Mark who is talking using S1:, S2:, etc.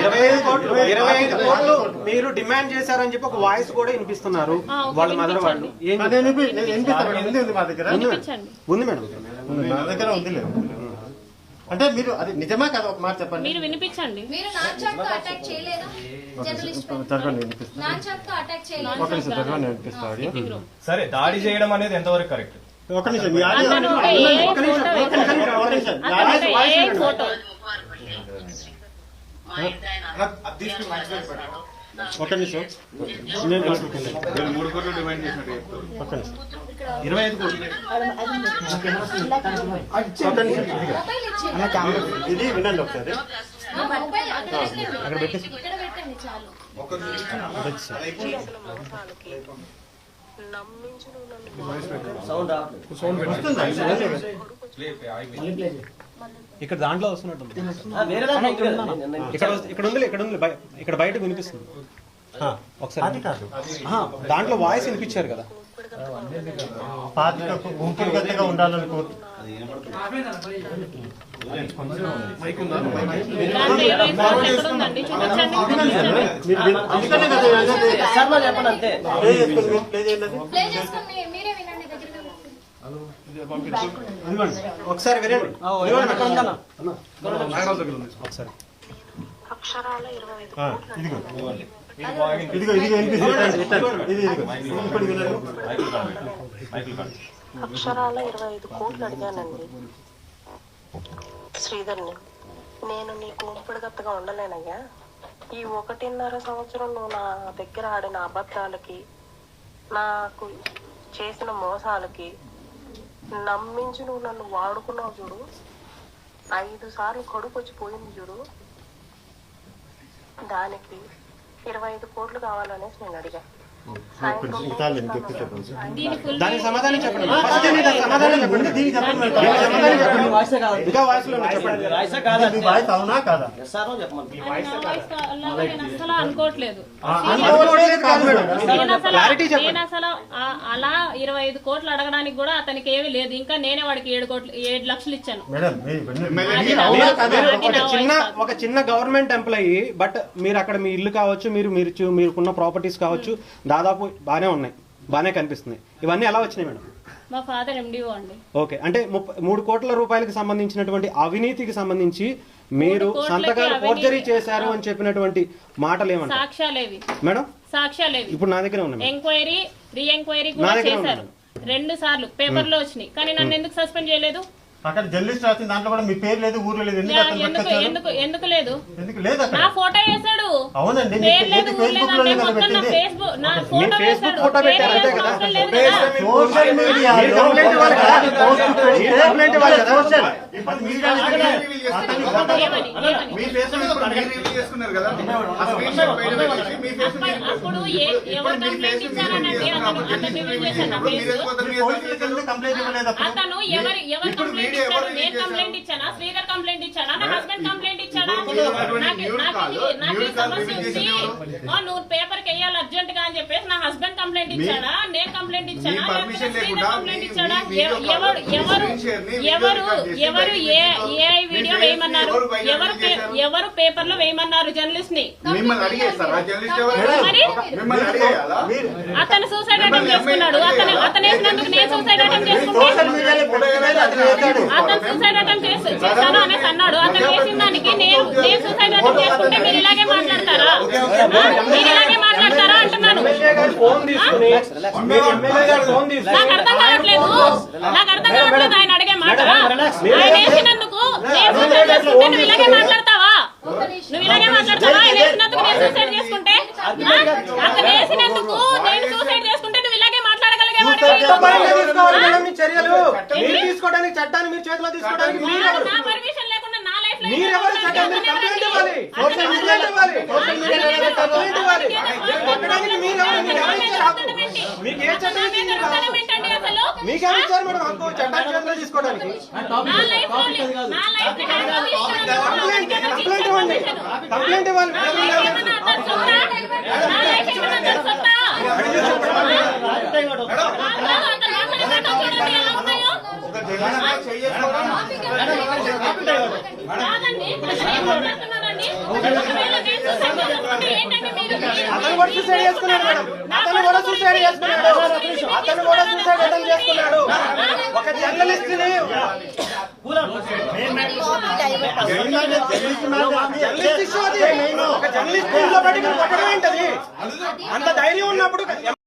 S1: ఇరవై ఐదు కోట్లు. ఇరవై ఐదు కోట్లు. మీరు డిమాండ్ చేశారని చెప్పి ఒక వాయిస్ కూడా వినిపిస్తున్నారు వాళ్ళ మదర్ వాళ్ళు. ఏం
S2: నేను నేను. ఉంది ఉంది మా దగ్గర.
S1: ఉంది మేడం
S2: నా దగ్గర ఉంది లేదు. అంటే మీరు అది నిజమా కదా? ఒక మాట చెప్పండి.
S3: మీరు వినిపించండి.
S4: మీరు నాన్చాక్తో అటాక్ చేయలేదా? జర్నలిస్ట్
S2: వినిపిస్తాను.
S4: నాన్చాక్తో అటాక్ చేయలేదా?
S2: ఒక నిమిషం చదవండి నేను ఆడియో.
S5: సరే దాడి చేయడం అనేది ఎంతవరకు కరెక్ట్?
S2: ఒక నిమిషం మీ ఆడియో
S1: ఒక్క నిమిషం, ఒక్క నిమిషం, వాయిస్ వాయిస్
S3: ఏ
S1: వినండి.
S3: ఫోటో
S2: ఒక నిమిషం నేను
S6: మీరు మూడు కోట్లు డిమాండ్ చేసినట్టు చెప్తారు
S2: ఒక నిమిషం
S1: ఇరవై ఐదు కోట్లు
S2: ఒక నిమిషం ఇదిగో.
S4: మొబైల్ ఇచ్చేయండి
S2: ఇది వినండి ఒకసారి
S4: అక్కడ. ఇక్కడ పెట్టండి చాలు
S2: వస్తుందా
S1: ఇక్కడ దాంట్లో వస్తున్నట్టుంది. ఇక్కడ ఉంది ఇక్కడ ఉంది ఇక్కడ బయట వినిపిస్తుంది. ఆ, ఒకసారి
S2: అది కాదు.
S1: ఆహా, దాంట్లో వాయిస్ వినిపించారు కదా.
S2: పాతిక ఊపిరి గతిగా ఉండాలని కోరు
S3: దాంట్లో ఇరవై కోట్లు ఎక్కడ ఉందండి? చూపించండి.
S2: మీరు విన్- అందుకనే
S7: అక్షరాల ఇరవై ఐదు. కోట్లు అడిగానండి. శ్రీధర్ని నేను నీకు ఉంపుడుగత్తగా ఉండలేనయ్యా. ఈ ఒకటిన్నర సంవత్సరం నువ్వు నా దగ్గర ఆడిన అబద్ధాలకి నాకు చేసిన మోసాలకి నమ్మించి నువ్వు నన్ను వాడుకున్నావు చూడు. ఐదు సార్లు కడుపు వచ్చి పోయింది చూడు. దానికి ఇరవై ఐదు కోట్లు కావాలనేసి నేను
S3: అడిగాను
S1: దానికి సమాధానం చెప్పండి. సమాధానం చెప్పండి.
S2: దీనికి చెప్పండి.
S1: ఇంకా వాయిస్లో చెప్పండి.
S2: మీ వాయిస్ అవునా కాదా?
S3: నా వాయిస్ అసలు అనుకోవట్లేదు. నేను అసలు
S1: క్లారిటీ చెప్పండి.
S3: నేను అసలు ఆ- అలా ఇరవై ఐదు కోట్లు అడగడానికి కూడా అతనికి ఏమీ లేదు. ఇంకా నేనే వాడికి ఏడు కోట్లు ఏడు లక్షలు ఇచ్చాను. వాయిస్
S1: చిన్న
S3: వాయిస్.
S1: ఒక చిన్న గవర్నమెంట్ ఎంప్లాయీ బట్ మీరు అక్కడ మీ ఇల్లు కావచ్చు మీరు మీరు మీరుకున్న ప్రాపర్టీస్ కావచ్చు దాదాపు బాగానే ఉన్నాయి. బాగానే కనిపిస్తున్నాయి. ఇవన్నీ ఎలా వచ్చినాయి మేడం?
S3: మా ఫాదర్ ఎండిఓ అండి.
S1: ఓకే. అంటే ముప్ప- మూడు కోట్ల రూపాయలకి సంబంధించినటువంటి అవినీతికి సంబంధించి మీరు సంతకాలు ఫోర్జరీ చేశారు అని చెప్పినటువంటి మాటలు ఏమంటారు
S3: సాక్ష్యాలేవి.
S1: మేడం?
S3: సాక్ష్యాలేవి.
S1: ఇప్పుడు నా దగ్గర ఉన్నాయి.
S3: ఎంక్వైరీ రీ ఎంక్వైరీ కూడా చేశారు. రెండు సార్లు పేపర్లో వచ్చినాయి. కానీ నన్ను ఎందుకు సస్పెండ్ చేయలేదు?
S2: అక్కడ జర్నలిస్ట్ రాసిన దాంట్లో కూడా మీ పేరు లేదు ఊరు లేదు. ఎందుకు
S3: లేదు?
S2: ఎందుకు లేదు
S3: నా ఫోటో వేశాడు.
S2: అవునండి ఫేస్బుక్
S3: ఫోటో
S1: పెట్టారు అంతే
S3: వేసిన
S1: కదా?
S2: సోషల్ మీడియా
S6: మీ ఫేస్ చేసుకున్నారు కదా? మీ
S3: కంప్లైంట్ అతను ఎవరు ఎవరు ఇచ్చారు? నేను కంప్లైంట్ ఇచ్చానా? శ్రీధర్ కంప్లైంట్ ఇచ్చానా? నా హస్బెండ్ కంప్లైంట్ నాకు నాకు నాకు నువ్వు పేపర్కి వేయాలి అర్జెంట్గా అని చెప్పేసి నా హస్బెండ్ కంప్లైంట్ ఇచ్చాడా? నేను కంప్లైంట్ ఇచ్చానా కంప్లైంట్ ఇచ్చాడా? ఎవరు ఎవరు ఎవరు ఎవరు ఏ. AI video వేయమన్నారు?
S6: ఎవరు
S3: ఎవరు పేపర్లో వేయమన్నారు
S2: జర్నలిస్ట్ని?
S3: అతను సూసైడ్ అటెంప్ట్ చేసుకున్నాడు అతను అతను వేసినందుకు నేను సూసైడ్ అటెంప్ట్ చేసుకుంటే
S2: సోషల్ మీడియాలో పెట్టలేదు అతను
S3: సూసైడ్ అటెంప్ట్ చేసి చేశాను అనేసి అన్నాడు. అతను చేసిన దానికి నేను నేను సూసైడ్ అటెంప్ట్ చేసుకుంటే మీరు ఇలాగే మాట్లాడతారా ఆ? మీరు ఇలాగే మాట్లాడతారా అంటున్నాను?
S1: ఎమ్మెల్యే గారు ఫోన్ తీసుకుని మీరు ఎమ్మెల్యే గారు ఫోన్ తీసుకుని
S3: నాకు అర్థం కావట్లేదు. నాకు అర్థం కావట్లేదు ఆయన అడిగే మాట. ఆయన వేసినందుకు నేను సూసైడ్ చేసుకుంటే నువ్వు ఇలాగే మాట్లాడతావా? నువ్వు ఇలాగే మాట్లాడతావా ఆయన వేసినందుకు నేను సూసైడ్ చేసుకుంటే ఆ? అతను వేసినందుకు నేను సూసైడ్ చేసుకుంటే నువ్వు ఇలాగే మాట్లాడగలిగేవాడివి
S1: చట్టపరంగా తీసుకోవాలి మేడం మీ చర్యలు. మీరు తీసుకోవడానికి చట్టాన్ని మీరు చేతిలో తీసుకోవడానికి మీరెవరు
S3: నా పర్మిషన్ లేకుండా నా లైఫ్లో
S1: మీరెవరు చట్టం మీరు కంప్లైంట్ ఇవ్వాలి సోషల్ మీడియాలో ఇవ్వాలి సోషల్ మీడియాలో కంప్లైంట్ ఇవ్వాలి కొట్టడానికి మీరెవరు మీకు ఎవరు ఇచ్చారు హక్కు మీకు ఏ చట్టం ఇచ్చింది?
S3: అసలు.
S1: మీకు ఇచ్చారు మేడం హక్కు చేతిలో తీసుకోవడానికి? కంప్లైంట్ ఇవ్వండి. కంప్లైంట్ ఇవ్వాలి.
S3: అతని
S1: కూడా సూసైడ్ చేసుకున్నాడు మేడం అతను కూడా సూసైడ్ చేసుకున్నాడు అతను కూడా సూసైడ్ అటెంప్ట్ చేసుకున్నాడు ఒక జర్నలిస్ట్ని జర్నలిస్ట్ ఇష్యూ అది ఒక జర్నలిస్ట్ పెట్టి కొట్టడం ఏంటది అంత ధైర్యం ఉన్నప్పుడు